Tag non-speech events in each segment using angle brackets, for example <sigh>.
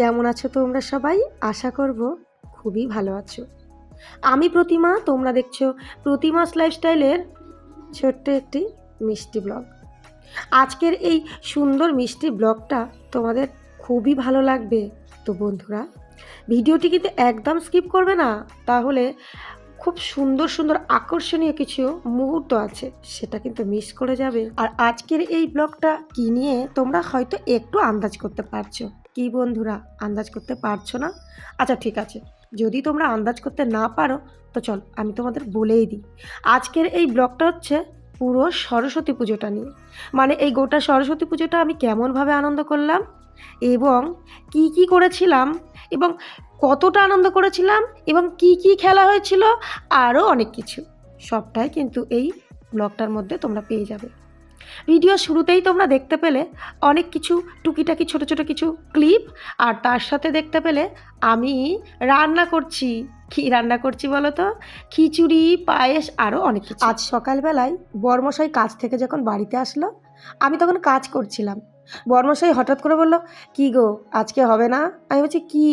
কেমন আছো তোমরা সবাই? আশা করব খুবই ভালো আছো। আমি প্রতিমা, তোমরা দেখছ প্রতিমাস লাইফস্টাইলের ছোট্ট একটি মিষ্টি ব্লগ আজকের এই সুন্দর মিষ্টি ব্লগটা তোমাদের খুবই ভালো লাগবে তো বন্ধুরা। ভিডিওটি কিন্তু একদম স্কিপ করবে না, তাহলে খুব সুন্দর সুন্দর আকর্ষণীয় কিছু মুহূর্ত আছে, সেটা কিন্তু মিস করে যাবে। আর আজকের এই ব্লগটা কি নিয়ে তোমরা হয়তো একটু আন্দাজ করতে পারছ। কি বন্ধুরা, আন্দাজ করতে পারছ না? আচ্ছা ঠিক আছে। যদি তোমরা আন্দাজ করতে না পারো, তো চল আমি তোমাদের বলেই দিই। আজকের এই ব্লগটা হচ্ছে পুরো সরস্বতী পুজোটা নিয়ে। মানে এই গোটা সরস্বতী পুজোটা আমি কেমনভাবে আনন্দ করলাম এবং কি কি করেছিলাম এবং কতটা আনন্দ করেছিলাম এবং কি কি খেলা হয়েছিল, আরও অনেক কিছু। সবটাই কিন্তু এই ব্লগটার মধ্যে তোমরা পেয়ে যাবে। ভিডিও শুরুতেই তোমরা দেখতে পেলে অনেক কিছু টুকিটাকি ছোট ছোট কিছু ক্লিপ, আর তার সাথে দেখতে পেলে আমি রান্না করছি। কি রান্না করছি বলো তো খিচুড়ি, পায়েস আরও অনেক কিছু। আজ সকালবেলায় বর্মশাই কাজ থেকে যখন বাড়িতে আসলো, আমি তখন কাজ করছিলাম। বর্মশাই হঠাৎ করে বলল, কি গো, আজকে হবে না? আমি বলছি, কি?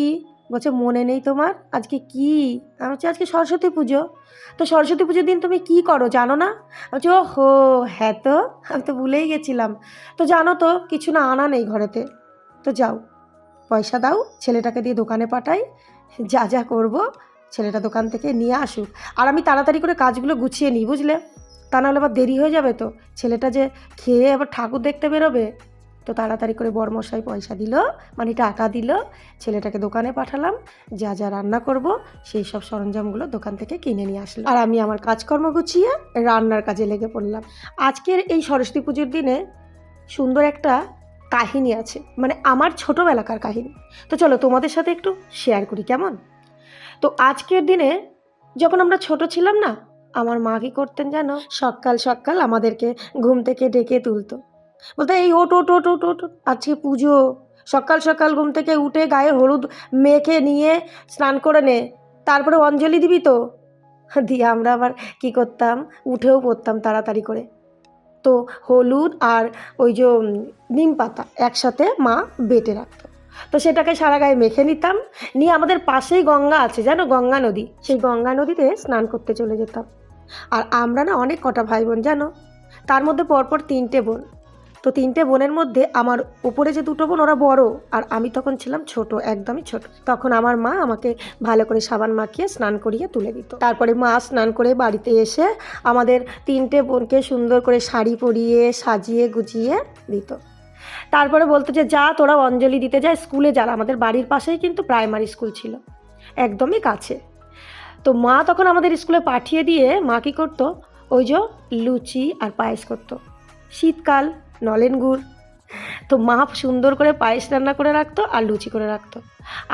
বলছে, মনে নেই তোমার? আজকে কি? আমি বলছি, আজকে সরস্বতী পুজো। তো সরস্বতী পুজোর দিন তুমি কি করো, জানো না? আমি ও হো হ্যাঁ তো, আমি তো ভুলেই গেছিলাম। তো জানো তো, কিছু না আনা নেই ঘরেতে। তো যাও, পয়সা দাও, ছেলেটাকে দিয়ে দোকানে পাঠাই, যা যা করব, ছেলেটা দোকান থেকে নিয়ে আসুক। আর আমি তাড়াতাড়ি করে কাজগুলো গুছিয়ে নিই, বুঝলে? তা নাহলে আবার দেরি হয়ে যাবে তো। ছেলেটা যে খেয়ে আবার ঠাকুর দেখতে বেরোবে। তো তাড়াতাড়ি করে বরমশাই পয়সা দিল মানে টাকা দিল, ছেলেটাকে দোকানে পাঠালাম, যা যা রান্না করব, সেই সব সরঞ্জামগুলো দোকান থেকে কিনে নিয়ে আসলো আর আমি আমার কাজকর্ম গুছিয়ে রান্নার কাজে লেগে পড়লাম। আজকের এই সরস্বতী পুজোর দিনে সুন্দর একটা কাহিনী আছে মানে আমার ছোটোবেলাকার কাহিনী। তো চলো তোমাদের সাথে একটু শেয়ার করি, কেমন? তো আজকের দিনে যখন আমরা ছোট ছিলাম না, আমার মা কী করতেন জানো? সকাল সকাল আমাদেরকে ঘুম থেকে ডেকে তুলতো। বলতে এই ওট ওট ওট ওট ওট আজকে পুজো। সকাল সকাল ঘুম থেকে উঠে গায়ে হলুদ মেখে নিয়ে স্নান করে নে। তারপরে অঞ্জলি দিবি তো? দিয়ে আমরা আবার কি করতাম? উঠেও পড়তাম তাড়াতাড়ি করে। তো হলুদ আর ওই যে নিম পাতা একসাথে মা বেটে রাখতো। তো সেটাকে সারা গায়ে মেখে নিতাম। নিয়ে আমাদের পাশেই গঙ্গা আছে, জানো? গঙ্গা নদী। সেই গঙ্গা নদীতে স্নান করতে চলে যেতাম। আর আমরা না অনেক কটা ভাই বোন, জানো? তার মধ্যে পরপর তিনটে বোন। তো তিনটে বোনের মধ্যে আমার উপরে যে দুটো বোন, ওরা বড়। আর আমি তখন ছিলাম ছোট, একদমই ছোট। তখন আমার মা আমাকে ভালো করে সাবান মাখিয়ে স্নান করিয়ে তুলে দিত। তারপরে মা স্নান করে বাড়িতে এসে আমাদের তিনটে বোনকে সুন্দর করে শাড়ি পরিয়ে, সাজিয়ে, গুজিয়ে দিত। তারপরে বলতো যে, যা, তোরা অঞ্জলি দিতে যায় স্কুলে যারা, আমাদের বাড়ির পাশেই কিন্তু প্রাইমারি স্কুল ছিল। একদমই কাছে। তো মা তখন আমাদের স্কুলে পাঠিয়ে দিয়ে মা কী করতো? ওই যে লুচি আর পায়েস করতো। শীতকাল নলেন গুড়। তো মা সুন্দর করে পায়েস রান্না করে রাখতো আর লুচি করে রাখতো।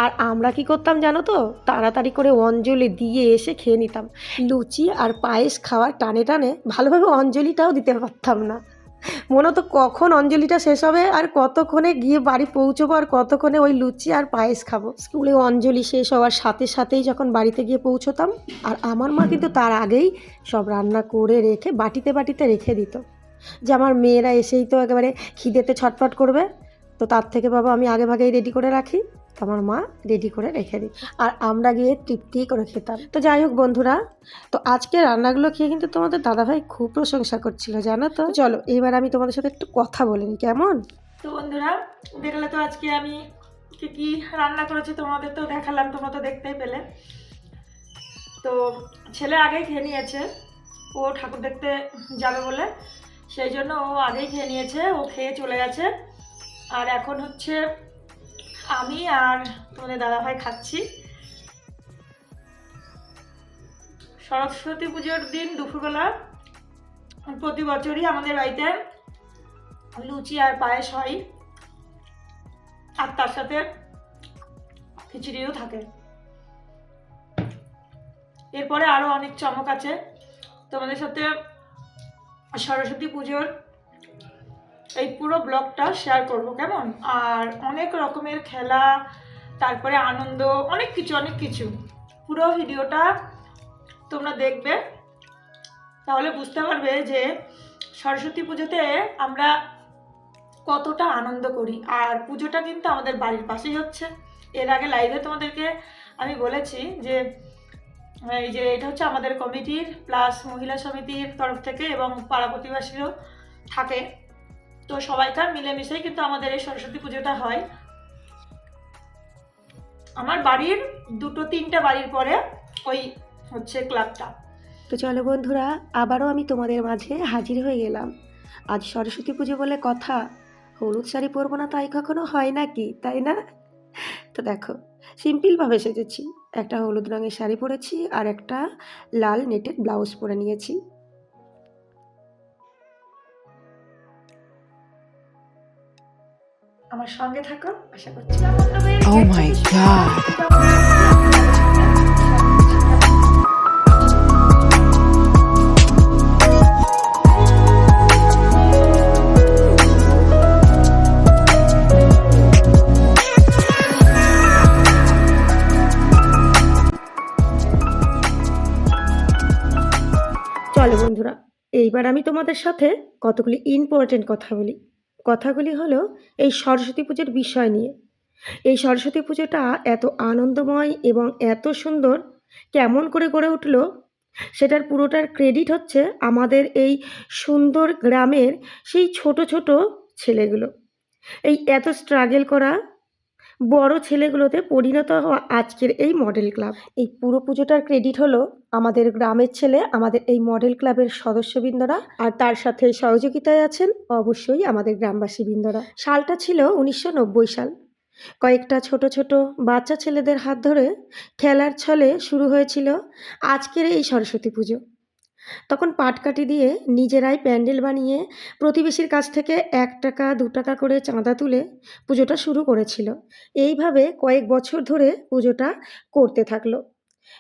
আর আমরা কি করতাম জানো তো? তাড়াতাড়ি করে অঞ্জলি দিয়ে এসে খেয়ে নিতাম। লুচি আর পায়েস খাওয়ার টানে টানে ভালোভাবে অঞ্জলিটাও দিতে পারতাম না। মনে হতো কখন অঞ্জলিটা শেষ হবে আর কতক্ষণে গিয়ে বাড়ি পৌঁছবো আর কতক্ষণে ওই লুচি আর পায়েস খাব। স্কুলে অঞ্জলি শেষ হওয়ার সাথে সাথেই যখন বাড়িতে গিয়ে পৌঁছতাম, আর আমার মা কিন্তু তার আগেই সব রান্না করে রেখে বাটিতে বাটিতে রেখে দিত। যে আমার মেয়েরা এসেই তো একেবারে খিদেতে ছটফট করবে। তো তার থেকে বাবা আমি আগে ভাগেই রেডি করে রাখি। তো আমার মা রেডি করে রেখে দিই। আর আমরা গিয়ে তৃপ্তি করে খেতাম। তো যাই হোক বন্ধুরা, তো আজকে রান্নাগুলো খেয়ে কিন্তু তোমাদের দাদাভাই খুব প্রশংসা করছিল, জানো তো? চলো, এবার আমি তোমাদের সাথে একটু কথা বলে নিই, কেমন? তো বন্ধুরা দেখলে তো আজকে আমি কি কি রান্না করেছি তোমাদের তো দেখালাম, তোমরা তো দেখতেই পেলে। তো ছেলে আগে খেয়ে নিয়েছে, ও ঠাকুর দেখতে যাবে বলে। সেই জন্য ও আগেই খেয়ে নিয়েছে, ও খেয়ে চলে গেছে। আর এখন হচ্ছে আমি আর তোমাদের দাদাভাই খাচ্ছি। সরস্বতী পুজোর দিন দুপুরবেলা প্রতি বছরই আমাদের বাড়িতে লুচি আর পায়েস হয়। আর তার সাথে খিচুড়িও থাকে। এরপরে আরও অনেক চমক আছে। তোমাদের সাথে সরস্বতী পুজোর এই পুরো ব্লগটা শেয়ার করব, কেমন? আর অনেক রকমের খেলা, তারপরে আনন্দ, অনেক কিছু অনেক কিছু। পুরো ভিডিওটা তোমরা দেখবে, তাহলে বুঝতে পারবে যে সরস্বতী পুজোতে আমরা কতটা আনন্দ করি। আর পুজোটা কিন্তু আমাদের বাড়ির পাশেই হচ্ছে। এর আগে লাইভে তোমাদেরকে আমি বলেছি যে এই যে এটা হচ্ছে আমাদের কমিটির প্লাস মহিলা সমিতির তরফ থেকে এবং পাড়া প্রতিবাসীরও থাকে। তো সবাইকার মিলেমিশেই কিন্তু আমাদের এই সরস্বতী পুজোটা হয়। আমার বাড়ির দুটো তিনটে বাড়ির পরে ওই হচ্ছে ক্লাবটা। তো চলো বন্ধুরা, আবারও আমি তোমাদের মাঝে হাজির হয়ে গেলাম। আজ সরস্বতী পুজো বলে কথা, হলুদ শাড়ি পরবো না তাই কখনো হয় নাকি, তাই না? তো দেখো সিম্পলভাবে সেজেছি। একটা হলুদ রঙের শাড়ি পরেছি আর একটা লাল নেটের ব্লাউজ পরে নিয়েছি। আমার সঙ্গে থাকো আশা করছি। এইবার আমি তোমাদের সাথে কতগুলি ইম্পর্টেন্ট কথা বলি। কথাগুলি হলো এই সরস্বতী পুজোর বিষয় নিয়ে। এই সরস্বতী পুজোটা এত আনন্দময় এবং এত সুন্দর, কেমন করে গড়ে উঠল, সেটার পুরোটার ক্রেডিট হচ্ছে আমাদের এই সুন্দর গ্রামের সেই ছোট ছোট ছেলেগুলো। এই এত স্ট্রাগেল করা বড় ছেলেগুলোতে পরিণত হওয়া আজকের এই মডেল ক্লাব এই পুরো পুজোটার ক্রেডিট হলো আমাদের গ্রামের ছেলে, আমাদের এই মডেল ক্লাবের সদস্যবৃন্দরা আর তার সাথে সহযোগিতায় আছেন অবশ্যই আমাদের গ্রামবাসী বৃন্দরা সালটা ছিল উনিশশো নব্বই সাল। কয়েকটা ছোট ছোট বাচ্চা ছেলেদের হাত ধরে খেলার ছলে শুরু হয়েছিল আজকের এই সরস্বতী পুজো। তখন পাটকাঠি দিয়ে নিজেরাই প্যান্ডেল বানিয়ে প্রতিবেশীর কাছ থেকে এক টাকা, দু টাকা করে চাঁদা তুলে পুজোটা শুরু করেছিল। এইভাবে কয়েক বছর ধরে পুজোটা করতে থাকল।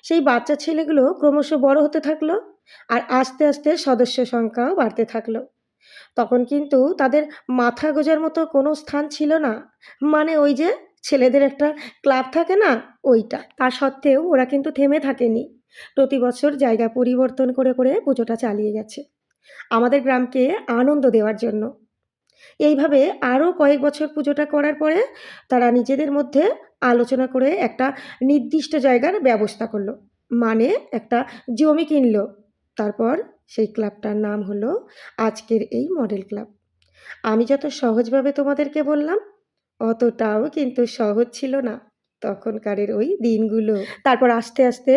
সেই বাচ্চা ছেলেগুলো ক্রমশ বড় হতে থাকল আর আস্তে আস্তে সদস্য সংখ্যাও বাড়তে থাকল। তখন কিন্তু তাদের মাথা গোজার মতো কোনো স্থান ছিল না। মানে ওই যে ছেলেদের একটা ক্লাব থাকে না, ওইটা। তা সত্ত্বেও ওরা কিন্তু থেমে থাকেনি। প্রতি বছর জায়গা পরিবর্তন করে করে পুজোটা চালিয়ে গেছে। আমাদের গ্রামকে আনন্দ দেওয়ার জন্য। এইভাবে আরও কয়েক বছর পুজোটা করার পরে তারা নিজেদের মধ্যে আলোচনা করে একটা নির্দিষ্ট জায়গার ব্যবস্থা করল। মানে একটা জমি কিনলো। তারপর সেই ক্লাবটার নাম হলো আজকের এই মডেল ক্লাব। আমি যত সহজভাবে তোমাদেরকে বললাম, অতটাও কিন্তু সহজ ছিল না। তখনকারের ওই দিনগুলো। তারপর আস্তে আস্তে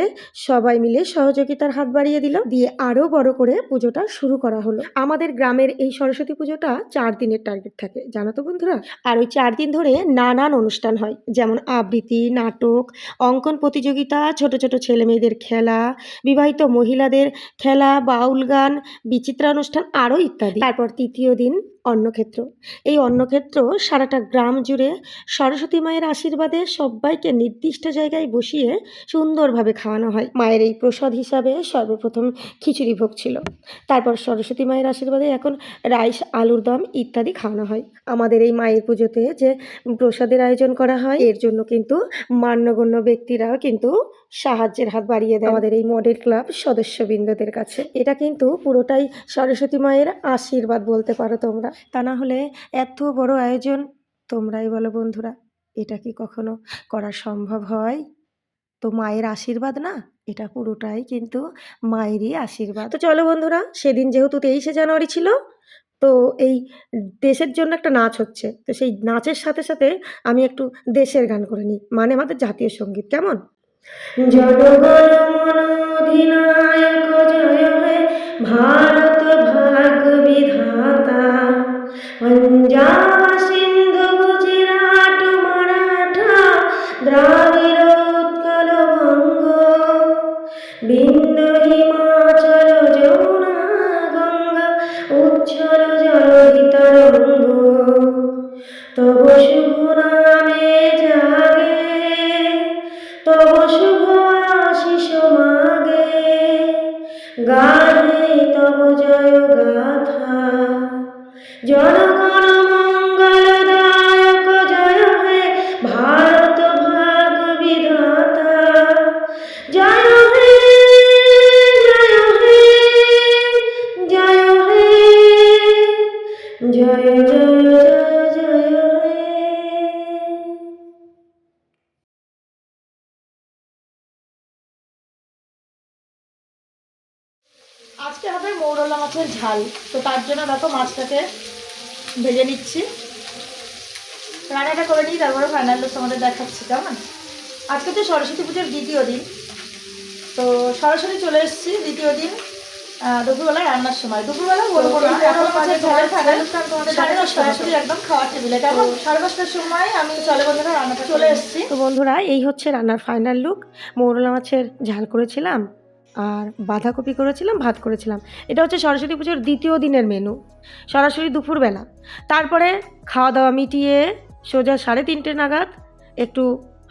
সবাই মিলে সহযোগিতার হাত বাড়িয়ে দিল। দিয়ে আরও বড় করে পুজোটা শুরু করা হলো। আমাদের গ্রামের এই সরস্বতী পুজোটা চার দিনের টার্গেট থাকে, জানো তো বন্ধুরা? আর ওই চার দিন ধরে নানান অনুষ্ঠান হয়। যেমন আবৃত্তি, নাটক, অঙ্কন প্রতিযোগিতা, ছোট ছোট ছেলে মেয়েদের খেলা, বিবাহিত মহিলাদের খেলা, বাউল গান, বিচিত্রা অনুষ্ঠান আরও ইত্যাদি। তারপর তৃতীয় দিন অন্নক্ষেত্র। এই অন্নক্ষেত্র সারাটা গ্রাম জুড়ে সরস্বতী মায়ের আশীর্বাদে সবাইকে নির্দিষ্ট জায়গায় বসিয়ে সুন্দরভাবে খাওয়ানো হয়। মায়ের এই প্রসাদ হিসাবে সর্বপ্রথম খিচুড়ি ভোগ ছিল। তারপর সরস্বতী মায়ের আশীর্বাদে এখন রাইস, আলুর দম ইত্যাদি খাওয়ানো হয়। আমাদের এই মায়ের পুজোতে যে প্রসাদের আয়োজন করা হয়, এর জন্য কিন্তু মান্যগণ্য ব্যক্তিরাও কিন্তু সাহায্যের হাত বাড়িয়ে দেয় আমাদের এই মডেল ক্লাব সদস্যবৃন্দদের কাছে। এটা কিন্তু পুরোটাই সরস্বতী মায়ের আশীর্বাদ বলতে পারো তোমরা। তা না হলে এত বড় আয়োজন তোমরাই বলো বন্ধুরা, এটা কি কখনো করা সম্ভব হয়? তো মায়ের আশীর্বাদ না, এটা পুরোটাই কিন্তু মায়েরই আশীর্বাদ। তো চলো বন্ধুরা, সেদিন যেহেতু তেইশে জানুয়ারি ছিল, তো এই দেশের জন্য একটা নাচ হচ্ছে। তো সেই নাচের সাথে সাথে আমি একটু দেশের গান করে নিই। মানে আমাদের জাতীয় সংগীত, কেমন? ভারত ভাগ বিধাতা পঞ্জাব মাছের ঝাল। তো তার জন্য দেখো মাছটাকে ভেজে নিচ্ছি। রান্নাটা করে নিই তারপরে ফাইনাল লুক তোমাদের দেখাচ্ছি কেমন? আজকে তো সরস্বতী পুজোর দ্বিতীয় দিন। তো সরাসরি চলে এসেছি দ্বিতীয় দিন আহ, দুপুরবেলা রান্নার সময়। দুপুরবেলা বলব সাড়ে দশটা একদম খাওয়ার টেবিলে কেমন সাড়ে দশটার সময় আমি চলে বন্ধুরা রান্নাটা চলে এসেছি। তো বন্ধুরা এই হচ্ছে রান্নার ফাইনাল লুক মৌরলা মাছের ঝাল করেছিলাম। আর বাঁধাকপি করেছিলাম, ভাত করেছিলাম। এটা হচ্ছে সরস্বতী পুজোর দ্বিতীয় দিনের মেনু সরাসরি দুপুরবেলা। তারপরে খাওয়া দাওয়া মিটিয়ে সোজা সাড়ে তিনটে নাগাদ একটু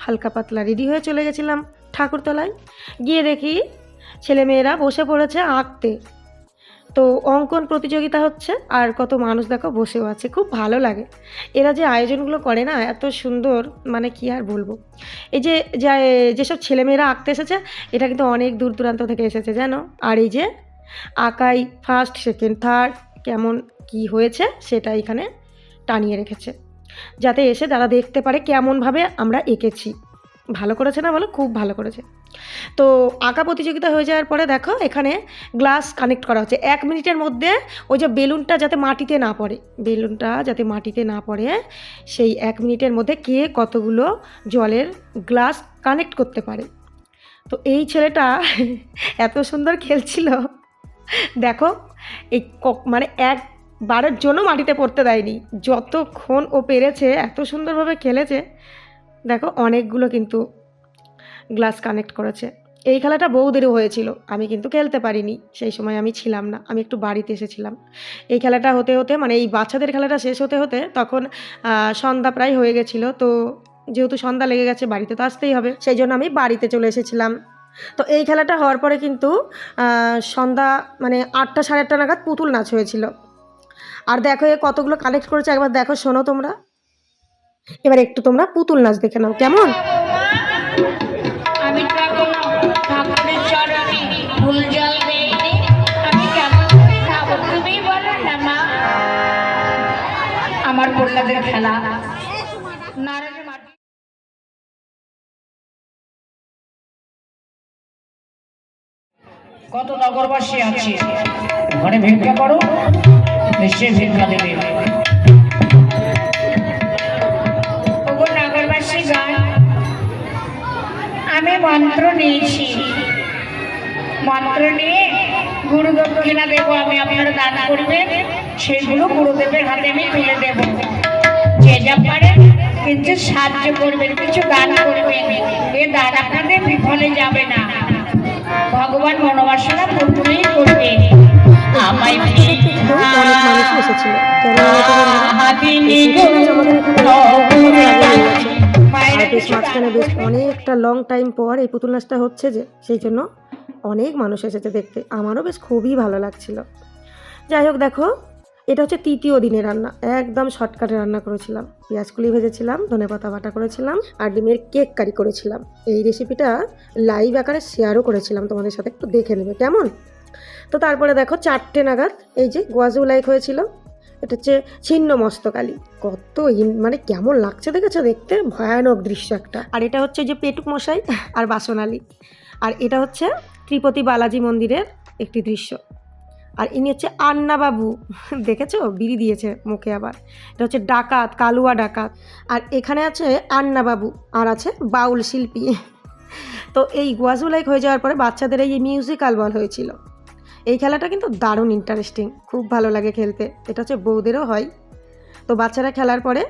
হালকা পাতলা রেডি হয়ে চলে গেছিলাম ঠাকুরতলায়। গিয়ে দেখি ছেলেমেয়েরা বসে পড়েছে আঁকতে। তো অঙ্কন প্রতিযোগিতা হচ্ছে আর কত মানুষ দেখো বসেও আছে, খুব ভালো লাগে। এরা যে আয়োজনগুলো করে না, এত সুন্দর মানে কি আর বলব? এই যে, যা- যেসব ছেলেমেয়েরা আঁকতে এসেছে, এটা কিন্তু অনেক দূর দূরান্ত থেকে এসেছে, জানো? আর এই যে, আঁকাই ফার্স্ট সেকেন্ড থার্ড কেমন কি হয়েছে সেটা এখানে টানিয়ে রেখেছে। যাতে এসে তারা দেখতে পারে কেমনভাবে আমরা এঁকেছি। ভালো করেছে না বলো, খুব ভালো করেছে। তো আঁকা প্রতিযোগিতা হয়ে যাওয়ার পরে দেখো, এখানে গ্লাস কানেক্ট করা হচ্ছে। এক মিনিটের মধ্যে ওই যে বেলুনটা যাতে মাটিতে না পড়ে, বেলুনটা যাতে মাটিতে না পড়ে, সেই এক মিনিটের মধ্যে কে কতগুলো জলের গ্লাস কানেক্ট করতে পারে। তো এই ছেলেটা <laughs> এত সুন্দর খেলছিল। দেখো, এই মানে একবারের জন্য মাটিতে পড়তে দেয়নি। যতক্ষণ ও পেরেছে, এত সুন্দরভাবে খেলেছে দেখো অনেকগুলো কিন্তু গ্লাস কানেক্ট করেছে। এই খেলাটা বৌদেরও হয়েছিল, আমি কিন্তু খেলতে পারিনি, সেই সময় আমি ছিলাম না, আমি একটু বাড়িতে এসেছিলাম। এই খেলাটা হতে হতে মানে এই বাচ্চাদের খেলাটা শেষ হতে হতে তখন সন্ধ্যা প্রায় হয়ে গেছিল, তো যেহেতু সন্ধ্যা লেগে গেছে, বাড়িতে তো আসতেই হবে, সেই জন্য আমি বাড়িতে চলে এসেছিলাম। তো এই খেলাটা হওয়ার পরে কিন্তু সন্ধ্যা মানে আটটা সাড়ে আটটা নাগাদ পুতুল নাচ হয়েছিল। আর দেখো এ কতগুলো কালেক্ট করেছে, একবার দেখো শোনো তোমরা। এবার একটু তোমরা পুতুল নাচ দেখে নাও, কেমন? আমার কন্যাদের খেলা। কত নগরবাসী আছে? ঘরে ভিক্ষা করো, নিশ্চয়ই ভিক্ষা দেবে। মন্ত্র নিয়েছি। মন্ত্র নিয়ে গুরু দক্ষিণা দেবো, আমি আপনারা দান করবেন সেগুলো গুরুদেবের হাতে আমি তুলে দেব। যে যা পারে কিন্তু সাহায্য করবেন, কিছু দান করবেন। এ দান আপনাদের বিফলে যাবে না। ভগবান মনোবাসনা পূর্ণই করবে। কিন্তু অনেক মানুষ এসেছিল। বেশ মাঝখানে বেশ অনেকটা লং টাইম পর এই পুতুল নাচটা হচ্ছে যে সেই জন্য অনেক মানুষ এসেছে দেখতে। আমারও বেশ খুবই ভালো লাগছিল। যাই হোক দেখো এটা হচ্ছে তৃতীয় দিনের রান্না। একদম শর্টকাটে রান্না করেছিলাম। পেঁয়াজ কুলি ভেজেছিলাম ধনে পাতা বাটা করেছিলাম আর ডিমের কেক কারি করেছিলাম। এই রেসিপিটা লাইভ আকারে শেয়ারও করেছিলাম তোমাদের সাথে একটু দেখে নেবে। কেমন? তো তারপরে দেখো চারটে নাগাদ এই যে গোয়াজু লাইক হয়েছিল। এটা হচ্ছে ছিন্ন মস্তকালী কত মানে কেমন লাগছে দেখেছ? দেখতে ভয়ানক দৃশ্য একটা। আর এটা হচ্ছে যে পেটুক মশাই আর বাসনালী। আর এটা হচ্ছে ত্রিপতি বালাজি মন্দিরের একটি দৃশ্য। আর ইনি হচ্ছে আন্না বাবু দেখেছ? বিড়ি দিয়েছে মুখে আবার। এটা হচ্ছে ডাকাত, কালুয়া ডাকাত। আর এখানে আছে আন্না বাবু আর আছে বাউল শিল্পী। তো এই গোয়াজু লাইক হয়ে যাওয়ার পরে বাচ্চাদের এই মিউজিক্যাল বল হয়েছিল। এই খেলাটা কিন্তু দারুণ ইন্টারেস্টিং খুব ভালো লাগে খেলতে। এটা হচ্ছে বৌদেরও হয়। তো বাচ্চারা খেলার পরে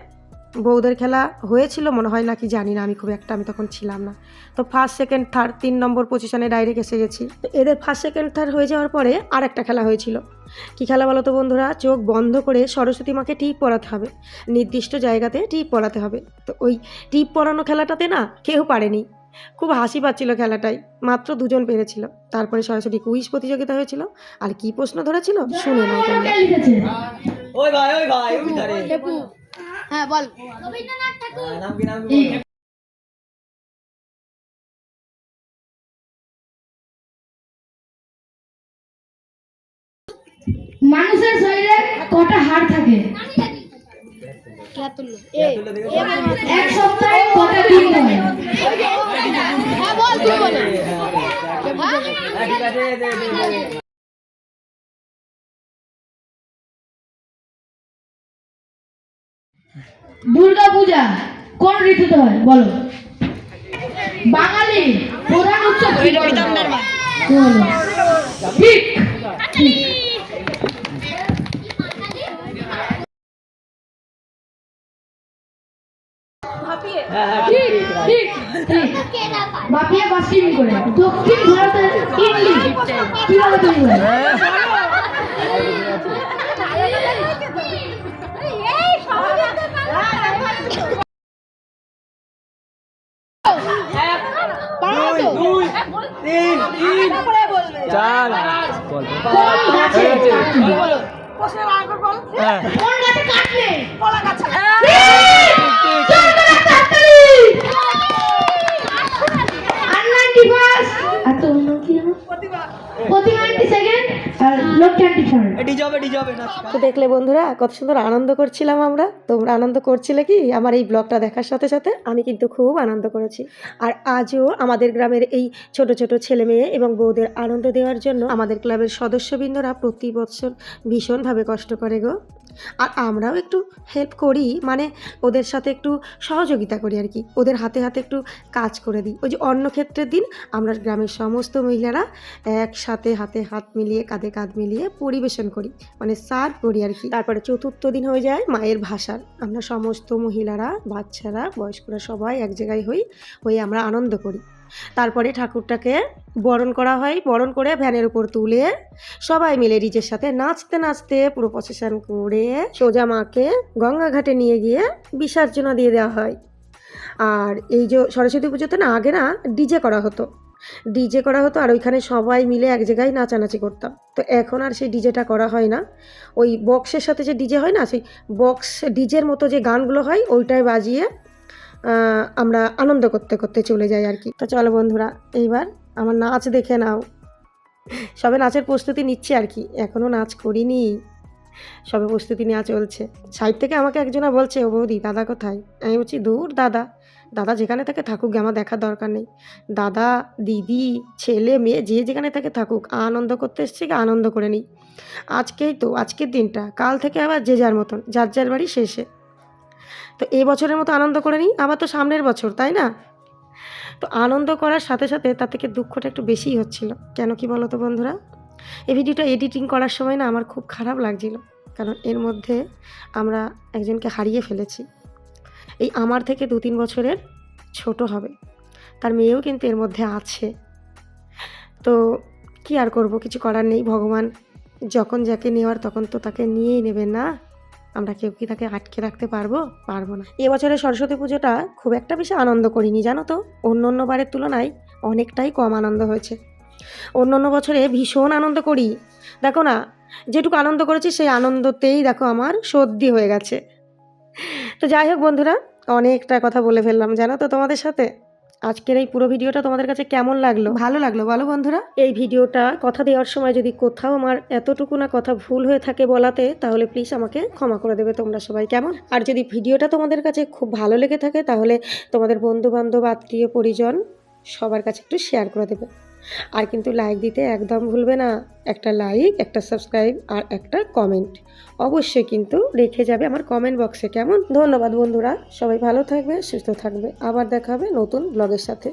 বৌদের খেলা হয়েছিল, মনে হয় নাকি জানি না, আমি খুব একটা, আমি তখন ছিলাম না। তো ফার্স্ট সেকেন্ড থার্ড তিন নম্বর পজিশনে ডাইরেক্ট এসে গেছি। তো এদের ফার্স্ট সেকেন্ড থার্ড হয়ে যাওয়ার পরে আর একটা খেলা হয়েছিল। কি খেলা বলো তো বন্ধুরা? চোখ বন্ধ করে সরস্বতী মাকে টিপ পরাতে হবে। নির্দিষ্ট জায়গাতে টিপ পরাতে হবে। তো ওই টিপ পরানো খেলাটাতে না কেউ পারেনি। খুব হাসি পাচ্ছিল খেলাটাই। মাত্র দুজন পেরেছিল। তারপরে সরাসরি কুইজ প্রতিযোগিতা হয়েছিল। আর কি প্রশ্ন ধরেছিল? শুনে নাও ওই ভাই ওই ভাই হ্যাঁ বল। নাম কি নাম মানুষের শরীরে কটা হাড় থাকে? দুর্গা পূজা কোন ঋতুতে হয় বলো বাঙালি প্রধান উৎসব ঠিক ঠিক বাস্কিং করে দক্ষিণ ভারতের ইডলি কীভাবে তৈরি হয় দুই তিন তিন চার কোন গাছে কাটলে? হ্যাঁ। কোন গাছে কাটলে? কলা গাছ আর নাইনটি ফার্স্ট আর তোর নাম কি জানো প্রতিমা নাইনটি সেকেন্ড আর লোক টোয়েন্টি থার্ড এটি যাবে এটি যাবে না তো দেখলে বন্ধুরা, কত সুন্দর আনন্দ করছিলাম আমরা। তোমরা আনন্দ করছিলে কি? আমার এই ব্লগটা দেখার সাথে সাথে আমি কিন্তু খুব আনন্দ করেছি। আর আজও আমাদের গ্রামের এই ছোট ছোট ছেলে মেয়ে এবং বউদের আনন্দ দেওয়ার জন্য আমাদের ক্লাবের সদস্যবৃন্দরা প্রতি বছর ভীষণভাবে কষ্ট করে গো। আর আমরাও একটু হেল্প করি মানে ওদের সাথে একটু সহযোগিতা করি আর কি। ওদের হাতে হাতে একটু কাজ করে দিই। ওই যে অন্য ক্ষেত্রের দিন আমরা গ্রামের সমস্ত মহিলারা একসাথে হাতে হাত মিলিয়ে, কাঁধে কাঁধ মিলিয়ে পরিবেশন করি। মানে সার্ভ করি আর কি। তারপরে চতুর্থ দিন হয়ে যায় মায়ের ভাষার। আমরা সমস্ত মহিলারা, বাচ্চারা, বয়স্করা সবাই এক জায়গায় হই, হয়ে আমরা আনন্দ করি। তারপরে ঠাকুরটাকে বরণ করা হয়। বরণ করে ভ্যানের উপর তুলে সবাই মিলে রিজের সাথে নাচতে নাচতে পুরো প্রসেশন করে সোজা মাকে গঙ্গা ঘাটে নিয়ে গিয়ে বিসর্জনা দিয়ে দেওয়া হয়। আর এই যে সরস্বতী পুজোতে না, আগে না ডিজে করা হতো। ডিজে করা হতো আর ওইখানে সবাই মিলে এক জায়গায় নাচানাচি করতাম। তো এখন আর সেই ডিজেটা করা হয় না। ওই বক্সের সাথে যে ডিজে হয় না, সেই বক্স ডিজের মতো যে গানগুলো হয়, ওইটাই বাজিয়ে আমরা আনন্দ করতে করতে চলে যাই আর কি। তো চলো বন্ধুরা, এইবার আমার নাচ দেখে নাও। সবে নাচের প্রস্তুতি নিচ্ছে আর কি এখনও নাচ করিনি। সবে প্রস্তুতি নেওয়া চলছে। সাইড থেকে আমাকে একজনা বলছে, ও বৌদি, দাদা কোথায়? আমি বলছি, দূর, দাদা। দাদা যেখানে থাকে থাকুক, আমার দেখার দরকার নেই। দাদা, দিদি, ছেলে, মেয়ে যে যেখানে থাকে থাকুক, আনন্দ করতে এসছে আনন্দ করে নিই। আজকেই তো, আজকের দিনটা। কাল থেকে আবার যে যার মতন, যার যার বাড়ি শেষে তো এই বছরের মতো আনন্দ করে নিই, আবার তো সামনের বছর, তাই না? তো আনন্দ করার সাথে সাথে তার থেকে দুঃখটা একটু বেশিই হচ্ছিল। কেন কি বলো তো বন্ধুরা? এই ভিডিওটা এডিটিং করার সময় না আমার খুব খারাপ লাগছিল, কারণ এর মধ্যে আমরা একজনকে হারিয়ে ফেলেছি। এই আমার থেকে দু তিন বছরের ছোট হবে। তার মেয়েও কিন্তু এর মধ্যে আছে। তো কি আর করব, কিছু করার নেই, ভগবান যখন যাকে নেওয়ার তখন তো তাকে নিয়েই নেবেন না? আমরা কেউ কি তাকে আটকে রাখতে পারব? পারব না। এবছরের সরস্বতী পুজোটা খুব একটা বেশি আনন্দ করিনি, জানো তো? অন্য অন্য বারের তুলনায় অনেকটাই কম আনন্দ হয়েছে। অন্য অন্য বছরে ভীষণ আনন্দ করি। দেখো না, যেটুকু আনন্দ করেছি সেই আনন্দতেই দেখো আমার সর্দি হয়ে গেছে। তো যাই হোক বন্ধুরা, অনেকটা কথা বলে ফেললাম, জানো তো তোমাদের সাথে? আজকের এই পুরো ভিডিওটা তোমাদের কাছে কেমন লাগল? ভালো লাগল। বলো বন্ধুরা। এই ভিডিওটা কথা দেওয়ার সময় যদি কোথাও আমার এতটুকু না কথা ভুল হয়ে থাকে বলাতে তাহলে প্লিজ আমাকে ক্ষমা করে দেবে তোমরা সবাই কেমন? আর যদি ভিডিওটা তোমাদের কাছে খুব ভালো লেগে থাকে তাহলে তোমাদের বন্ধু বান্ধব আত্মীয় পরিজন সবার কাছে একটু শেয়ার করে দেবে। আর কিন্তু লাইক দিতে একদম ভুলবে না। একটা লাইক একটা সাবস্ক্রাইব আর একটা কমেন্ট অবশ্যই কিন্তু রেখে যাবে আমার কমেন্ট বক্সে কেমন? ধন্যবাদ বন্ধুরা। সবাই ভালো থাকবে, সুস্থ থাকবে। আবার দেখা হবে নতুন ব্লগের সাথে।